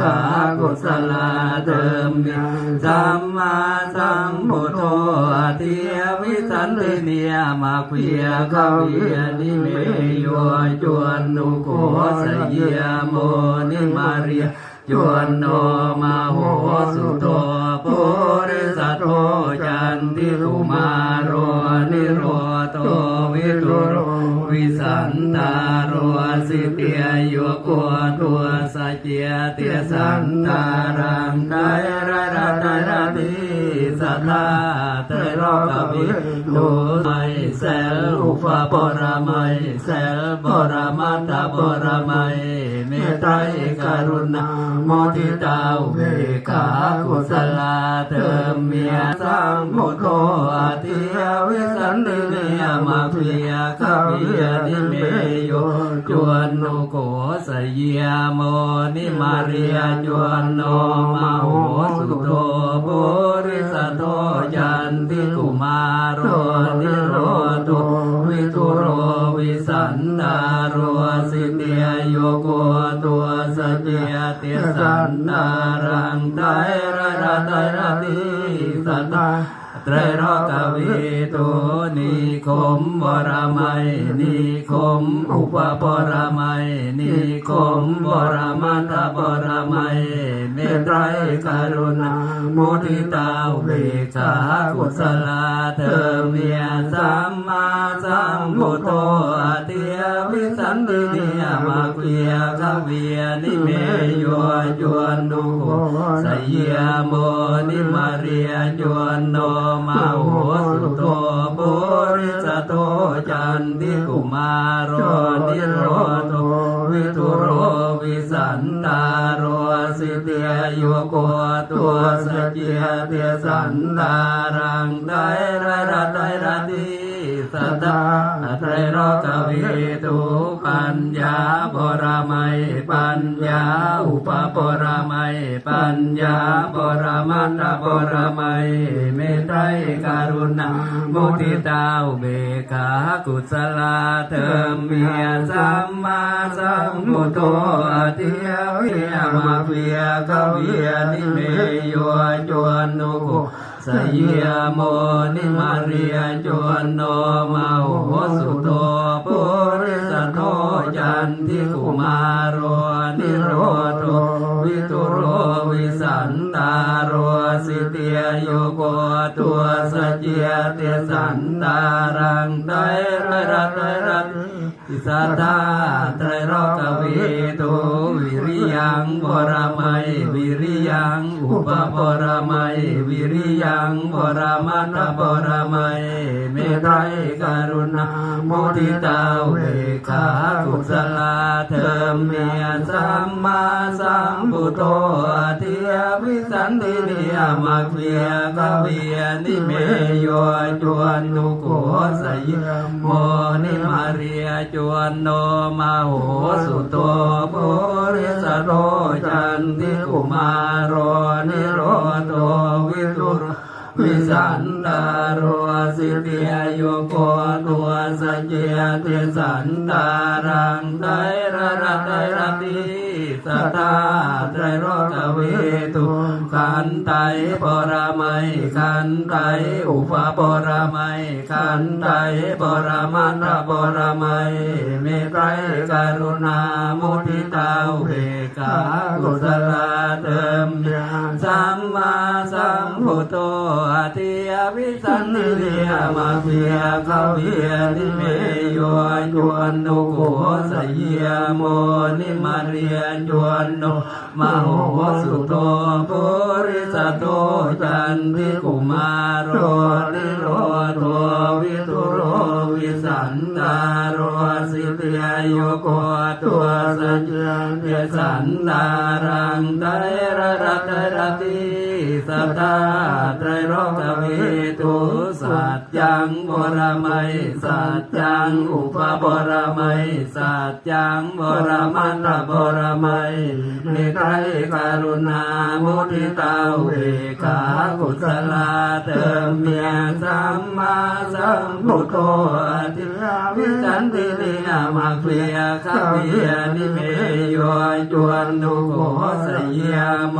ขากุศลเติมมีสัมมาสัมพุทโธอธิยวิสันติเนียมาเพียขเวียนิเมโยจวนนุโกสยยโมนิมาเรียจวนโนมาโหสุโตปุริสัตโตจันติสุมาโรนิโรโต วิตุโรวิสันตาโรสิเตียโยโกตัวสัจเจเตียสันตารังไดระระไดระติสัทธาเตโรกวิดูไมเสลอุปปรมัยเสลปรมัตถปรมัยเมตไตรกรุณาโมทิตาุเบกากุศลาเติมเมียสังโมโวนโนโกสยยโมนิมาเรียจวนโนมาโหสุโตปุริสโตยันติกุมารโรนิโรโตวิทุโรวิสันดาโรสิเตียโยโกตัวสเตียเตียสันดารังไตระระไตระติสัตตา ตรรกวีตุนิคมบรมัยนิคมอุปปรมัยนิคมบรมัตบรมัยเมตไตรกรุณาโมทิตาอุเบกขากุศลาเธอเมียสัมมาสัมพุทโธ เกียขเวียนิเมโยจวนดุสยยโมนิมาเรียจวนโนมาโหสุโตปุริสโตจันติกุมารโรนิโรโตวิทุโรวิสันตาโรสิเตียโยโกตัวสจเจเตียสันตารังไดระระไดระติ สัตตาไตรโรกวิตุปัญญาบรมัยปัญญาอุปปรมัยปัญญาบรมัตถบรมัยเมตไตรกรุณามุทิตาเบกขากุศลาเธอเมียสัมมาสัมพุทโธอธิยวิยมาเพียกเวียนิเมโยจวนนุโก สยโมนิมาเรียจวนโนมาโหสุโตปุริสโตจันทิกุมารโนิโรธ วิตุโรวิสันตารสิเตียโยโกตัวสจเจเตสันตารังไตระระไตระติสัทธาไตรรกวิตุวิริยังบรมัยวิริยังอุปปรมัยวิริยังบรมัตถบรมัยเมตไตรกรุณาโมทิตาเวขากุศลาเธอเมียสัมมาสัมพุทโธอธิยวิสันติเนียมักเวียกเวียนิเมโยจวนนุโกสยโมนิมาเรียจวนโนมาโหสุโตโพริสโรจันติกุมารโรนิโรโตวิตุร วิสันดาโรสิเตียโยโกตัวสัจเจเตสันดารังไดระระไดระติสัทธาไตรโรกเวตุขันไตปรามัยขันไตอุปปรามัยขันไตปรมัตปรามัยเมตไตรกรุณามุทิตาเบกขากุศลาเติมสัมมาสัมพุทโธ ยวิสันติเนียมาเพียขเวียนิเมโยจวนโนโกสยยโมนิมาเรียจวนโนมาโหสุโตปุริสโตจันทิกุมารโรนิโรโตวิทุโรวิสันตาโรสิเตียโยโกตัวสัจเจสันดารังไตระระไตระติ สัทธาไตรโลกเวทุสัตจังบรมัยสัจจังอุปบรมัยสัจจังบรมัตบรมัยนิไตรกรุณามุทิตาเวกากุศลาเติมเมียสัมมาสัมพุทโธอธิยาวิสันติเลียมาเคลียข้าเวียนิเมโยจวนทุโกสยามโม